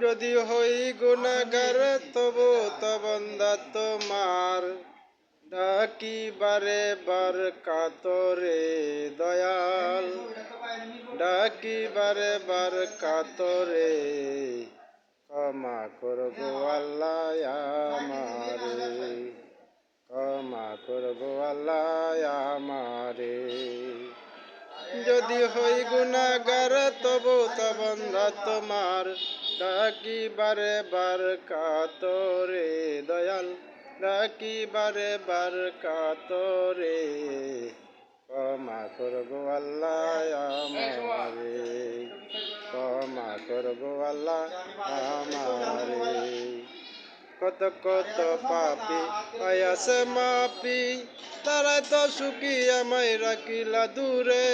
যদি হই গুণাগার, তবু তবন্দা তোমার। ডাকি বারে বার কাতরে দয়াল। ডাকি বারে বার কাতরে ক্ষমা করব আল্লাহ ক্ষমা করব আল্লাহ আমারে। যদি হই গুণাগার, তবু তবন্ধা তোমার। ডাকি বারে বার কাতরে, দয়াল ডাকি বারে বার কাতরে। ক্ষমা করব আল্লাহ আমারে, ক্ষমা করব আল্লাহ আমারে। কত কত পাপি আয়াসে মাপি, তারাই তো সুখী আমায় রাখিলা দূরে।